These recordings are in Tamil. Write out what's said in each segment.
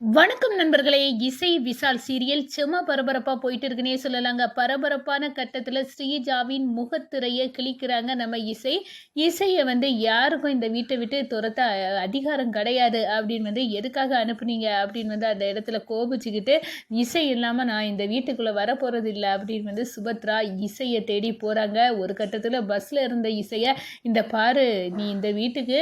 வணக்கம் நண்பர்களே இசை விசால் சீரியல் செம பரபரப்பா போயிட்டு இருக்குன்னே சொல்லலாங்க. பரபரப்பான கட்டத்துல ஸ்ரீஜாவின் முகத்திரையை கிழிக்கிறாங்க நம்ம இசை. இசையை வந்து யாருக்கும் இந்த வீட்டை விட்டு துரத்த அதிகாரம் கிடையாது அப்படின்னு வந்து எதுக்காக அனுப்புனீங்க அப்படின்னு வந்து அந்த இடத்துல கோபிச்சுக்கிட்டு இசை இல்லாம நான் இந்த வீட்டுக்குள்ள வர போறது இல்லை அப்படின்னு வந்து சுபத்ரா இசையை தேடி போறாங்க. ஒரு கட்டத்துல பஸ்ல இருந்த இசைய இந்த பாரு நீ இந்த வீட்டுக்கு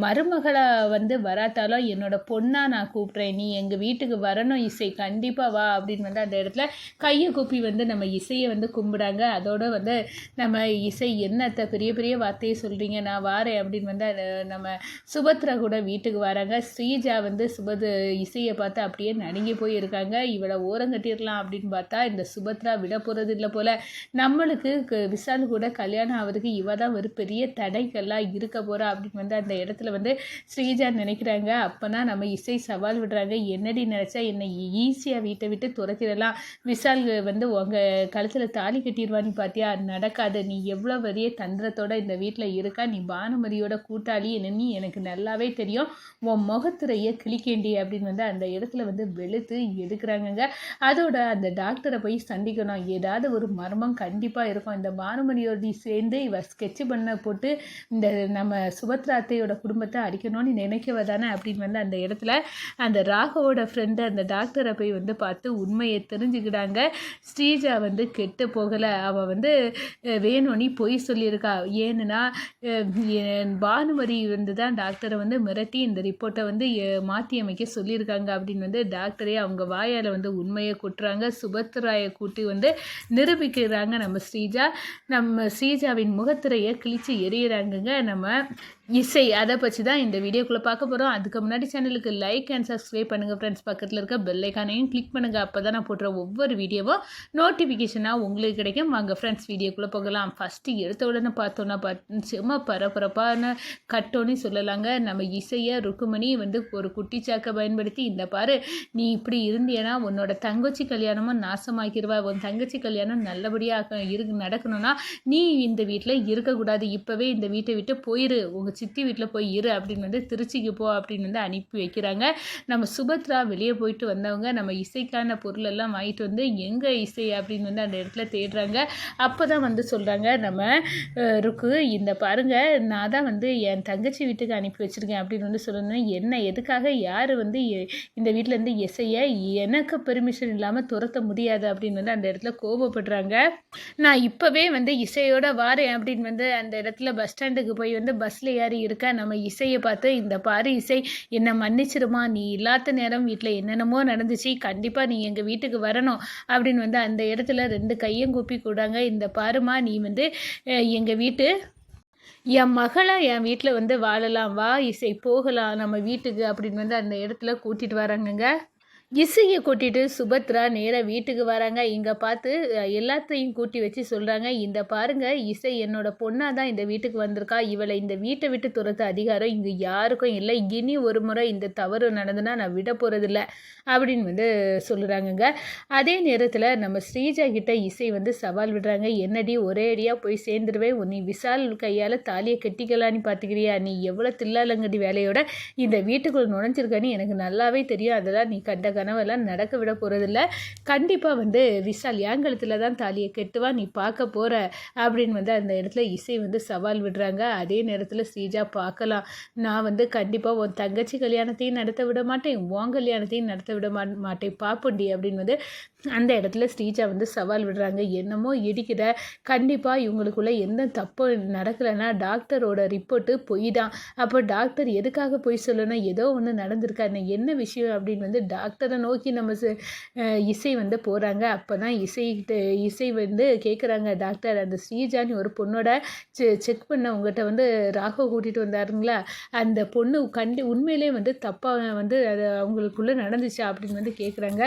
மருமகளா வந்து வராட்டாலும் என்னோட பொண்ணா நான் கூப்பிட்றேன் நீ எங்கள் வீட்டுக்கு வரணும் இசை கண்டிப்பாக வா அப்படின்னு வந்து அந்த இடத்துல கையை கூப்பி வந்து நம்ம இசையை வந்து கும்பிடாங்க அதோடு வந்து நம்ம இசை என்னத்த பெரிய பெரிய வார்த்தையை சொல்கிறீங்க நான் வாரேன் அப்படின்னு வந்து நம்ம சுபத்ரா கூட வீட்டுக்கு வராங்க. ஸ்ரீஜா வந்து சுபத் இசையை பார்த்து அப்படியே நடுங்கி போயிருக்காங்க. இவளை ஓரம் கட்டிடலாம் அப்படின்னு பார்த்தா இந்த சுபத்ரா விட போகிறது இல்லை போல். நம்மளுக்கு விஷால் கூட கல்யாணம் ஆகிறதுக்கு இவ தான் ஒரு பெரிய தடைகள்லாம் இருக்க போகிறா அப்படின்னு வந்து அந்த இடத்துல வந்து ஸ்ரீஜா நினைக்கிறாங்க. அப்போனா நம்ம இசை சவால் விடுறாங்க. என்னடி நினச்சா என்னை ஈஸியாக வீட்டை விட்டு துரத்திடலாம். விஷால் வந்து உங்கள் கழுத்தில் தாலி கட்டிடுவான்னு பார்த்தியா நடக்காது. நீ எவ்வளோ பெரிய தந்திரத்தோட இந்த வீட்டில் இருக்கா? நீ பானுமதியோட கூட்டாளி. என்னன்னு எனக்கு நல்லாவே தெரியும். உன் முகத்துறையை கிளிக்கேண்டி அப்படின்னு வந்து அந்த இடத்துல வந்து வெளுத்து எடுக்கிறாங்கங்க. அதோட அந்த டாக்டரை போய் சந்திக்கணும். ஏதாவது ஒரு மர்மம் கண்டிப்பாக இருக்கும். இந்த பானுமதியோட சேர்ந்து இவ ஸ்கெட்ச் பண்ண போட்டு இந்த நம்ம சுபத்ரா அத்தையோட குடும்பத்தை அடிக்கணும்னு நினைக்கவ தானே அப்படின்னு வந்து அந்த இடத்துல அந்த ராகவோட ஃப்ரெண்டு அந்த டாக்டரை போய் வந்து பார்த்து உண்மையை தெரிஞ்சுக்கிட்டாங்க. ஸ்ரீஜா வந்து கெட்டு போகலை. அவள் வந்து வேணும்னி பொய் சொல்லியிருக்கா. ஏன்னுனா என் பானுமதி வந்து தான் டாக்டரை வந்து மிரட்டி இந்த ரிப்போர்ட்டை வந்து மாற்றி அமைக்க சொல்லியிருக்காங்க அப்படின்னு வந்து டாக்டரே அவங்க வாயால் வந்து உண்மையை கூட்டுறாங்க. சுபத்ராயை கூட்டி வந்து நிரூபிக்கிறாங்க நம்ம ஸ்ரீஜா. நம்ம ஸ்ரீஜாவின் முகத்திரையை கிழித்து எரியிறாங்கங்க நம்ம இசை அதை பற்றி தான் இந்த வீடியோக்குள்ளே பார்க்க போகிறோம் அதுக்கு முன்னாடி சேனலுக்கு லைக் அண்ட் சப்ஸ்கிரைப் பண்ணுங்கள் ஃப்ரெண்ட்ஸ் பக்கத்தில் இருக்க பெல்லைக்கானையும் கிளிக் பண்ணுங்கள் அப்போ தான் நான் போடுற ஒவ்வொரு வீடியோவும் நோட்டிஃபிகேஷனாக உங்களுக்கு கிடைக்கும். வாங்க ஃப்ரெண்ட்ஸ் வீடியோக்குள்ளே போகலாம். ஃபஸ்ட்டு எடுத்த உடனே பார்த்தோன்னா பார்த்து சும்மா பரபரப்பான கட்டோன்னு சொல்லலாங்க. நம்ம இசையை ருக்குமணி வந்து ஒரு குட்டிச்சாக்கை பயன்படுத்தி இந்த பாரு நீ இப்படி இருந்தியனா உன்னோட தங்கச்சி கல்யாணமும் நாசமாக்கிடுவா உன் தங்கச்சி கல்யாணம் நல்லபடியாக இரு நடக்கணும்னா நீ இந்த வீட்டில் இருக்கக்கூடாது. இப்போவே இந்த வீட்டை விட்டு போயிரு. உங்கள் சித்தி வீட்டில் போய் இரு அப்படின்னு வந்து திருச்சிக்கு போ அப்படின்னு வந்து அனுப்பி வைக்கிறாங்க. நம்ம சுபத்ரா வெளியே போயிட்டு வந்தவங்க நம்ம இசைக்கான பொருளெல்லாம் வாங்கிட்டு வந்து எங்கே இசை அப்படின்னு வந்து அந்த இடத்துல தேடுறாங்க. அப்போ தான் வந்து சொல்கிறாங்க நம்ம ருக்கு இந்த பாருங்கள் நான் தான் வந்து என் தங்கச்சி வீட்டுக்கு அனுப்பி வச்சுருக்கேன் அப்படின்னு வந்து சொல்லணும். என்ன எதுக்காக யார் வந்து இந்த வீட்டிலேருந்து இசையை எனக்கு பெர்மிஷன் இல்லாமல் துரத்த முடியாது அப்படின்னு வந்து அந்த இடத்துல கோபப்படுறாங்க. நான் இப்போவே வந்து இசையோட வாரேன் அப்படின்னு வந்து அந்த இடத்துல பஸ் ஸ்டாண்டுக்கு போய் வந்து பஸ்ஸில் தயாரி இருக்க நம்ம இசையை பார்த்து இந்த பாரு இசை என்னை மன்னிச்சிருமா நீ இல்லாத நேரம் வீட்டில் என்னென்னமோ நடந்துச்சு கண்டிப்பாக நீ எங்கள் வீட்டுக்கு வரணும் அப்படின்னு வந்து அந்த இடத்துல ரெண்டு கையும் கூப்பி கூடாங்க இந்த பாருமா நீ வந்து எங்கள் வீட்டு என் மகளை என் வீட்டில் வந்து வாழலாம் வா இசை போகலாம் நம்ம வீட்டுக்கு அப்படின்னு வந்து அந்த இடத்துல கூட்டிகிட்டு வராங்கங்க. இசையை கூட்டிட்டு சுபத்ரா நேராக வீட்டுக்கு வராங்க. இங்கே பார்த்து எல்லாத்தையும் கூட்டி வச்சு சொல்கிறாங்க இந்த பாருங்க இசை என்னோட பொண்ணாக தான் இந்த வீட்டுக்கு வந்திருக்கா. இவளை இந்த வீட்டை விட்டு துரத்த அதிகாரம் இங்கே யாருக்கும் இல்லை. இனி ஒரு முறை இந்த தவறு நடந்துன்னா நான் விட போகிறதில்ல அப்படின்னு வந்து சொல்கிறாங்கங்க அதே நேரத்தில் நம்ம ஸ்ரீஜா கிட்ட இசை வந்து சவால் விடுறாங்க. என்னடி ஒரே அடியாக போய் சேர்ந்துருவேன். நீ விசால் கையால் தாலியை கட்டிக்கலான்னு பார்த்துக்கிறியா? நீ எவ்வளோ தில்லாலங்கடி வேலையோட இந்த வீட்டுக்குள்ளே நுழைஞ்சிருக்கன்னு எனக்கு நல்லாவே தெரியும். அதெல்லாம் நீ கண்டகா கனவெல்லாம் நடக்க விட போகிறதில்ல கண்டிப்பாக வந்து விஷால் ஏங்கலத்தில் தான் தாலியை கெட்டுவா நீ பார்க்க போகிற அப்படின்னு வந்து அந்த இடத்துல இசை வந்து சவால் விடுறாங்க. அதே நேரத்தில் ஸ்ரீஜா பார்க்கலாம். நான் வந்து கண்டிப்பாக உன் தங்கச்சி கல்யாணத்தையும் நடத்த விட மாட்டேன் உன் கல்யாணத்தையும் நடத்த விட மா மாட்டேன் பாப்பண்டி அப்படின்னு வந்து அந்த இடத்துல ஸ்ரீஜா வந்து சவால் விடுறாங்க. என்னமோ இடிக்கிற கண்டிப்பாக இவங்களுக்குள்ள எந்த தப்பு நடக்கலைன்னா டாக்டரோட ரிப்போர்ட்டு பொய் தான். அப்போ டாக்டர் எதுக்காக பொய் சொல்லணும்? ஏதோ ஒன்று நடந்திருக்காரு என்ன என்ன விஷயம் அப்படின்னு வந்து டாக்டர் நோக்கி நம்ம இசை வந்து போகிறாங்க அப்போ தான் இசை இசை வந்து கேட்குறாங்க டாக்டர். அந்த ஸ்ரீஜானி ஒரு பொண்ணோட செ செக் பண்ண உங்கள்கிட்ட வந்து ராகவ் கூட்டிகிட்டு வந்தாருங்களா? அந்த பொண்ணு கண்டி உண்மையிலே வந்து தப்பாக வந்து அது அவங்களுக்குள்ளே நடந்துச்சு அப்படின்னு வந்து கேட்குறாங்க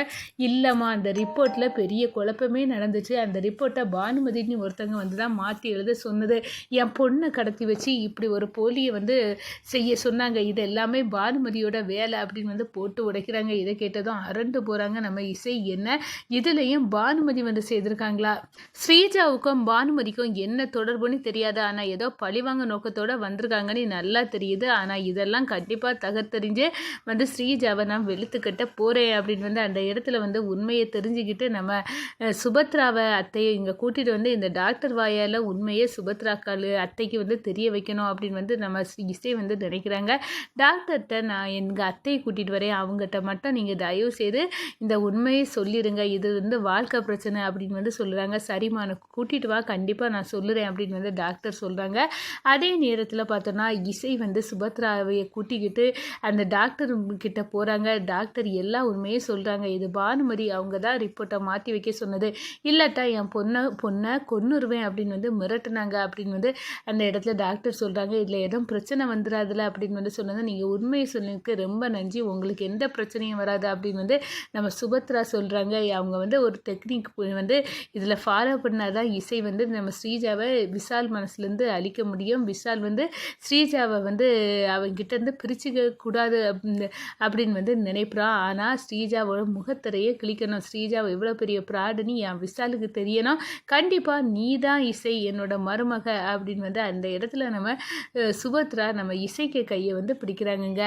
இல்லைம்மா அந்த ரிப்போர்ட்டில் பெரிய குழப்பமே நடந்துச்சு. அந்த ரிப்போர்ட்டை பானுமதினு ஒருத்தவங்க வந்து தான் மாற்றி எழுத சொன்னது. என் பொண்ணை கடத்தி வச்சு இப்படி ஒரு போலியை வந்து செய்ய சொன்னாங்க. இது எல்லாமே பானுமதியோட வேலை அப்படின்னு வந்து போட்டு உடைக்கிறாங்க. இதை கேட்டது உலகம் அரண்டு போகிறாங்க நம்ம இசை என்ன? இதுலேயும் பானுமதி வந்து செய்திருக்காங்களா ஸ்ரீஜாவுக்கும் பானுமதிக்கும் என்ன தொடர்புன்னு தெரியாது. ஆனால் ஏதோ பழிவாங்க நோக்கத்தோடு வந்திருக்காங்கன்னு நல்லா தெரியுது. ஆனால் இதெல்லாம் கண்டிப்பாக தகர்த்தறிஞ்சு வந்து ஸ்ரீஜாவை நான் வெளுத்துக்கிட்ட போகிறேன் அப்படின்னு வந்து அந்த இடத்துல வந்து உண்மையை தெரிஞ்சுக்கிட்டு நம்ம சுபத்ராவை அத்தையை இங்கே கூட்டிகிட்டு வந்து இந்த டாக்டர் வாயால் உண்மையை சுபத்ராக்கால் அத்தைக்கு வந்து தெரிய வைக்கணும் அப்படின்னு வந்து நம்ம இசை வந்து நினைக்கிறாங்க. டாக்டர்கிட்ட நான் எங்கள் அத்தையை கூட்டிகிட்டு வரேன். அவங்ககிட்ட மட்டும் நீங்கள் தயவு செய்து இந்த உண்மையை சொல்லிடுங்க இது வந்து வாழ்க்கை பிரச்சனை அப்படின்னு வந்து சொல்கிறாங்க சரிம்மா நான் கூட்டிகிட்டு வா. கண்டிப்பாக நான் சொல்லுறேன் அப்படின்னு வந்து டாக்டர் சொல்கிறாங்க அதே நேரத்தில் பார்த்தோன்னா இசை வந்து சுபத்ராவை கூட்டிக்கிட்டு அந்த டாக்டர் கிட்ட போகிறாங்க டாக்டர் எல்லா உண்மையும் சொல்கிறாங்க இது பானுமதி அவங்க தான் ரிப்போர்ட்டை மாற்றி வைக்க சொன்னது. இல்லாட்டா என் பொண்ணை பொண்ணை கொன்னுருவேன் அப்படின்னு வந்து மிரட்டினாங்க அப்படின்னு வந்து அந்த இடத்துல டாக்டர் சொல்கிறாங்க இதில் எதுவும் பிரச்சனை வந்துடாதுல அப்படின்னு வந்து சொன்னது நீங்கள் உண்மையை சொன்னதுக்கு ரொம்ப நன்றி. உங்களுக்கு எந்த பிரச்சனையும் வராது அப்படின்னு அப்படின்னு வந்து நம்ம சுபத்ரா சொல்கிறாங்க அவங்க வந்து ஒரு டெக்னிக் வந்து இதில் ஃபாலோ பண்ணால் தான் இசை வந்து நம்ம ஸ்ரீஜாவை விஷால் மனசுலேருந்து அழிக்க முடியும். விஷால் வந்து ஸ்ரீஜாவை வந்து அவங்கிட்டேருந்து பிரிச்சுக்க கூடாது அப்படின்னு வந்து நினைக்கிறான் ஆனால் ஸ்ரீஜாவோட முகத்திரையை கிழிக்கணும். ஸ்ரீஜாவை இவ்வளோ பெரிய ப்ராடுன்னு என் விஷாலுக்கு தெரியணும். கண்டிப்பாக நீ தான் இசை என்னோட மருமக அப்படின்னு வந்து அந்த இடத்துல நம்ம சுபத்ரா நம்ம இசைக்கு கையை வந்து பிடிக்கிறாங்கங்க.